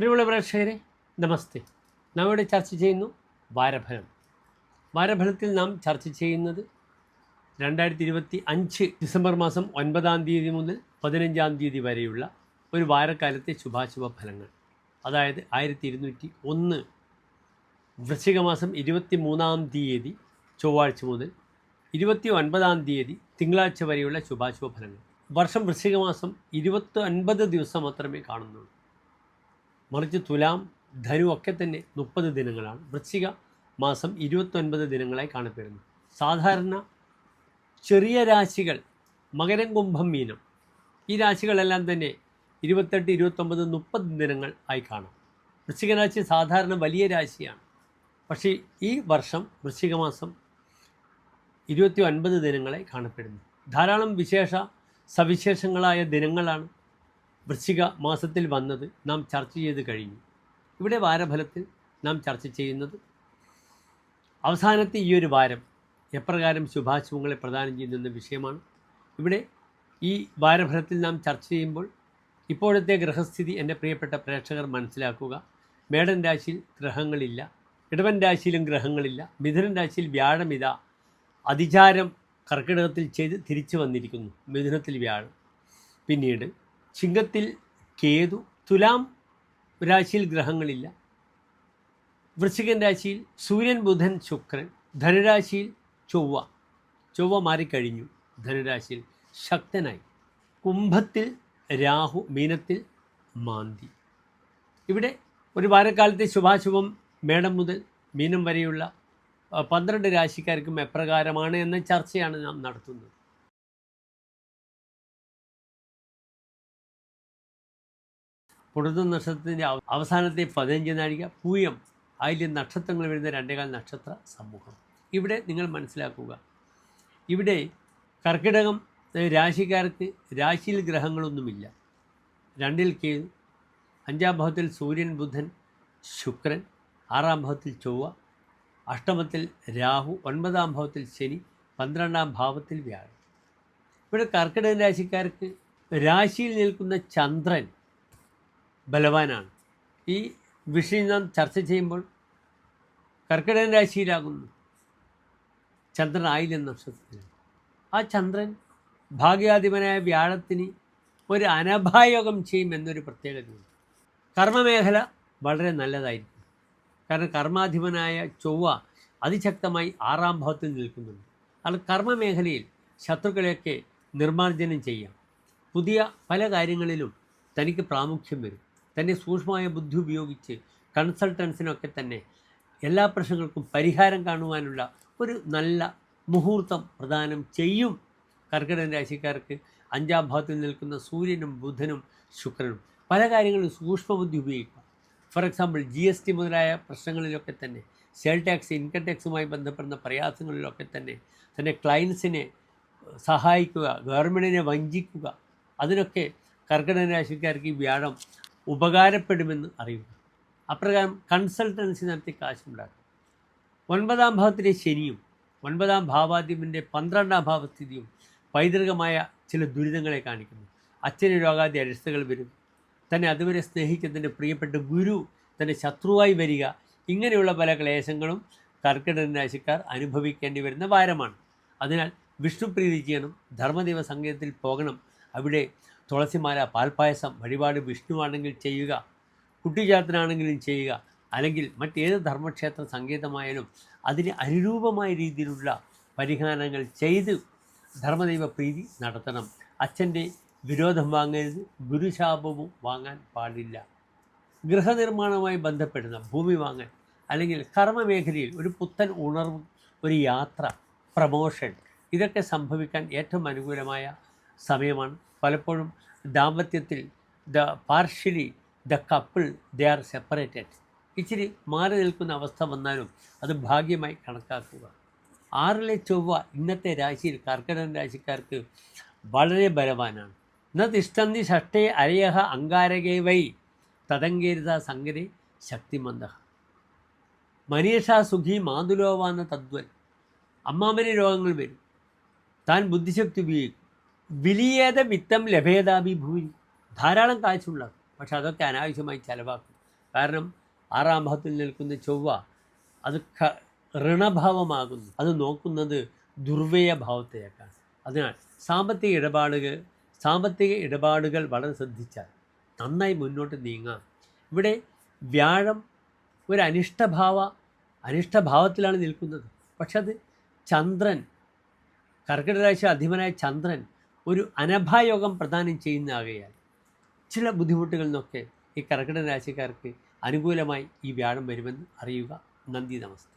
പ്രിയമുള്ള പ്രേക്ഷകരെ നമസ്തേ. നാം ഇവിടെ ചർച്ച ചെയ്യുന്നു വാരഫലം. വാരഫലത്തിൽ നാം ചർച്ച ചെയ്യുന്നത് രണ്ടായിരത്തി ഇരുപത്തി അഞ്ച് ഡിസംബർ മാസം ഒൻപതാം തീയതി മുതൽ പതിനഞ്ചാം തീയതി വരെയുള്ള ഒരു വാരക്കാലത്തെ ശുഭാശുഭ ഫലങ്ങൾ. അതായത് ആയിരത്തി ഇരുന്നൂറ്റി ഒന്ന് വൃശ്ചിക മാസം ഇരുപത്തി മൂന്നാം തീയതി ചൊവ്വാഴ്ച മുതൽ ഇരുപത്തി ഒൻപതാം തീയതി തിങ്കളാഴ്ച വരെയുള്ള ശുഭാശുഭ ഫലങ്ങൾ. വർഷം വൃശ്ചിക മാസം ഇരുപത്തി ഒൻപത് ദിവസം മാത്രമേ കാണുന്നുള്ളൂ. മറിച്ച് തുലാം ധനു ഒക്കെ തന്നെ മുപ്പത് ദിനങ്ങളാണ്. വൃശ്ചിക മാസം ഇരുപത്തൊൻപത് ദിനങ്ങളായി കാണപ്പെടുന്നു. സാധാരണ ചെറിയ രാശികൾ മകരം കുംഭം മീനം. ഈ രാശികളെല്ലാം തന്നെ ഇരുപത്തെട്ട് ഇരുപത്തൊമ്പത് മുപ്പത് ദിനങ്ങൾ ആയി കാണാം. വൃശ്ചിക രാശി സാധാരണ വലിയ രാശിയാണ്. പക്ഷേ ഈ വർഷം വൃശ്ചിക മാസം ഇരുപത്തി ഒൻപത് ദിനങ്ങളായി കാണപ്പെടുന്നു. ധാരാളം വിശേഷ സവിശേഷങ്ങളായ ദിനങ്ങളാണ് വൃശ്ചിക മാസത്തിൽ വന്നത് നാം ചർച്ച ചെയ്ത് കഴിഞ്ഞു. ഇവിടെ വാരഫലത്തിൽ നാം ചർച്ച ചെയ്യുന്നത് അവസാനത്തെ ഈ ഒരു വാരം എപ്രകാരം ശുഭാശുഭങ്ങളെ പ്രദാനം ചെയ്യുന്ന വിഷയമാണ്. ഇവിടെ ഈ വാരഫലത്തിൽ നാം ചർച്ച ചെയ്യുമ്പോൾ ഇപ്പോഴത്തെ ഗ്രഹസ്ഥിതി എന്റെ പ്രിയപ്പെട്ട പ്രേക്ഷകർ മനസ്സിലാക്കുക. മേടൻ രാശിയിൽ ഗ്രഹങ്ങളില്ല ഇടവൻ രാശിയിലും ഗ്രഹങ്ങളില്ല മിഥുനൻ രാശിയിൽ വ്യാഴമിത അതിചാരം കർക്കിടകത്തിൽ ചെയ്ത് തിരിച്ചു വന്നിരിക്കുന്നു മിഥുനത്തിൽ വ്യാഴം. പിന്നീട് ചിങ്ങത്തിൽ കേതു തുലാം രാശിയിൽ ഗ്രഹങ്ങളില്ല. വൃശ്ചികൻ രാശിയിൽ സൂര്യൻ ബുധൻ ശുക്രൻ ധനുരാശിയിൽ ചൊവ്വ. ചൊവ്വ മാറിക്കഴിഞ്ഞു. ധനുരാശിയിൽ ശക്തനായി. കുംഭത്തിൽ രാഹു മീനത്തിൽ മാന്തി. ഇവിടെ ഒരു വാരക്കാലത്തെ ശുഭാശുഭം മേടം മുതൽ മീനം വരെയുള്ള പന്ത്രണ്ട് രാശിക്കാർക്കും എപ്രകാരമാണ് എന്ന ചർച്ചയാണ് നാം നടത്തുന്നത്. പുണർന്ന നക്ഷത്രത്തിന്റെ അവസാനത്തെ പതിനഞ്ച് നാഴിക പൂയം അതിലെ നക്ഷത്രങ്ങൾ വരുന്ന രണ്ടേകാൽ നക്ഷത്ര സമൂഹം. ഇവിടെ നിങ്ങൾ മനസ്സിലാക്കുക. ഇവിടെ കർക്കിടകം രാശിക്കാർക്ക് രാശിയിൽ ഗ്രഹങ്ങളൊന്നുമില്ല. രണ്ടിൽ കേതു അഞ്ചാം ഭാവത്തിൽ സൂര്യൻ ബുധൻ ശുക്രൻ ആറാം ഭാവത്തിൽ ചൊവ്വ അഷ്ടമത്തിൽ രാഹു ഒൻപതാം ഭാവത്തിൽ ശനി പന്ത്രണ്ടാം ഭാവത്തിൽ വ്യാഴം. ഇവിടെ കർക്കിടക രാശിക്കാർക്ക് രാശിയിൽ നിൽക്കുന്ന ചന്ദ്രൻ ബലവാനാണ്. ഈ വിഷയം നാം ചർച്ച ചെയ്യുമ്പോൾ കർക്കിടക രാശിയിലാകുന്നു. ചന്ദ്രൻ ആയില്യം ആ ചന്ദ്രൻ ഭാഗ്യാധിപനായ വ്യാഴത്തിന് ഒരു അനഭായോഗം ചെയ്യും എന്നൊരു പ്രത്യേകതയുണ്ട്. കർമ്മമേഖല വളരെ നല്ലതായിരിക്കും. കാരണം കർമാധിപനായ ചൊവ്വ അതിശക്തമായി ആറാം ഭാവത്തിൽ നിൽക്കുന്നുണ്ട്. അത് കർമ്മമേഖലയിൽ ശത്രുക്കളെയൊക്കെ നിർമ്മാർജനം ചെയ്യാം. പുതിയ പല കാര്യങ്ങളിലും തനിക്ക് പ്രാമുഖ്യം വരും. തന്റെ സൂക്ഷ്മമായ ബുദ്ധി ഉപയോഗിച്ച് കൺസൾട്ടൻസിനൊക്കെ തന്നെ എല്ലാ പ്രശ്നങ്ങൾക്കും പരിഹാരം കാണുവാനുള്ള ഒരു നല്ല മുഹൂർത്തം പ്രദാനം ചെയ്യും. കർക്കിടക രാശിക്കാർക്ക് അഞ്ചാം ഭാവത്തിൽ നിൽക്കുന്ന സൂര്യനും ബുധനും ശുക്രനും. പല കാര്യങ്ങളും സൂക്ഷ്മബുദ്ധി ഉപയോഗിക്കുക for example G S T മുതലായ പ്രശ്നങ്ങളിലൊക്കെ തന്നെ സെയിൽ ടാക്സ് ഇൻകം ടാക്സുമായി ബന്ധപ്പെടുന്ന പ്രയാസങ്ങളിലൊക്കെ തന്നെ തന്റെ ക്ലയൻസിനെ സഹായിക്കുക ഗവൺമെന്റിനെ വഞ്ചിക്കുക അതിനൊക്കെ കർക്കിടക രാശിക്കാർക്ക് ഈ വ്യാഴം ഉപകാരപ്പെടുമെന്ന് അറിയുക അപ്രകാരം കൺസൾട്ടൻസി നടത്തി കാശുണ്ടാക്കുക ഒൻപതാം ഭാവത്തിലെ ശനിയും ഒൻപതാം ഭാവാദ്യമിന്റെ പന്ത്രണ്ടാം ഭാവസ്ഥിതിയും പൈതൃകമായ ചില ദുരിതങ്ങളെ കാണിക്കുന്നു. അച്ഛന് രോഗാദി അരിഷ്ടകൾ വരും തന്നെ അതുവരെ സ്നേഹിക്കുന്നതിന്റെ പ്രിയപ്പെട്ട ഗുരു തന്നെ ശത്രുവായി വരിക ഇങ്ങനെയുള്ള പല ക്ലേശങ്ങളും കർക്കിടക രാശിക്കാർ അനുഭവിക്കേണ്ടി വരുന്ന വാരമാണ്. അതിനാൽ വിഷ്ണുപ്രീതി ചെയ്യണം ധർമ്മദൈവ സംഗീതത്തിൽ പോകണം. അവിടെ തുളസിമാല പാൽപ്പായസം വഴിപാട് വിഷ്ണുവാണെങ്കിൽ ചെയ്യുക കുട്ടിജാത്തനാണെങ്കിലും ചെയ്യുക അല്ലെങ്കിൽ മറ്റേത് ധർമ്മക്ഷേത്ര സംഗീതമായാലും അതിന് അനുരൂപമായ രീതിയിലുള്ള പരിഹാരങ്ങൾ ചെയ്ത് ധർമ്മദൈവ പ്രീതി നടത്തണം. അച്ഛന്റെ വിരോധം വാങ്ങരുത് ഗുരുശാപവും വാങ്ങാൻ പാടില്ല. ഗൃഹനിർമ്മാണവുമായി ബന്ധപ്പെടുന്ന ഭൂമി വാങ്ങൽ അല്ലെങ്കിൽ കർമ്മമേഖലയിൽ ഒരു പുത്തൻ ഉണർവ് ഒരു യാത്ര പ്രമോഷൻ ഇതൊക്കെ സംഭവിക്കാൻ ഏറ്റവും അനുകൂലമായ സമയമാണ് പലപ്പോഴും ദാമ്പത്യത്തിൽ the partially the couple they are separated. ഇച്ചിരി മാറി നിൽക്കുന്ന അവസ്ഥ വന്നാലും അത് ഭാഗ്യമായി കണക്കാക്കുക. ആറിലെ ചൊവ്വ ഇന്നത്തെ രാശിയിൽ കർക്കിടക രാശിക്കാർക്ക് വളരെ ബലവാനാണ്. ന തിഷ്ടന്തി ഷഷ്ടേ അരയഹ അങ്കാരകേ വൈ തദങ്കേരിത സങ്കരെ ശക്തിമന്ദ മനീഷ സുഖി മാതുലോവാന്ന തദ്വൻ അമ്മാമനെ രോഗങ്ങൾ വരും. താൻ ബുദ്ധിശക്തി ഉപയോഗിക്കും. വിലിയേത വിത്തം ലഭേതാഭി ഭൂരി ധാരാളം കാഴ്ചയുള്ള പക്ഷെ അതൊക്കെ അനാവശ്യമായി ചിലവാക്കും. കാരണം ആറാം ഭാവത്തിൽ നിൽക്കുന്ന ചൊവ്വ അത് ഋണഭാവമാകുന്നു. അത് നോക്കുന്നത് ദുർവ്യയ അതിനാൽ സാമ്പത്തിക ഇടപാടുകൾ സാമ്പത്തിക ഇടപാടുകൾ വളരെ ശ്രദ്ധിച്ചാൽ നന്നായി മുന്നോട്ട് നീങ്ങാം. ഇവിടെ വ്യാഴം ഒരു അനിഷ്ടഭാവ അനിഷ്ടഭാവത്തിലാണ് നിൽക്കുന്നത്. പക്ഷെ അത് ചന്ദ്രൻ കർക്കിടക രാശി അധിപനായ ചന്ദ്രൻ ഒരു അനഭായോഗം പ്രദാനം ചെയ്യുന്നതാകയാൽ ചില ബുദ്ധിമുട്ടുകളിൽ നിന്നൊക്കെ ഈ കർക്കിടക രാശിക്കാർക്ക് അനുകൂലമായി ഈ വ്യാഴം വരുമെന്ന് അറിയുക. നന്ദി നമസ്തേ.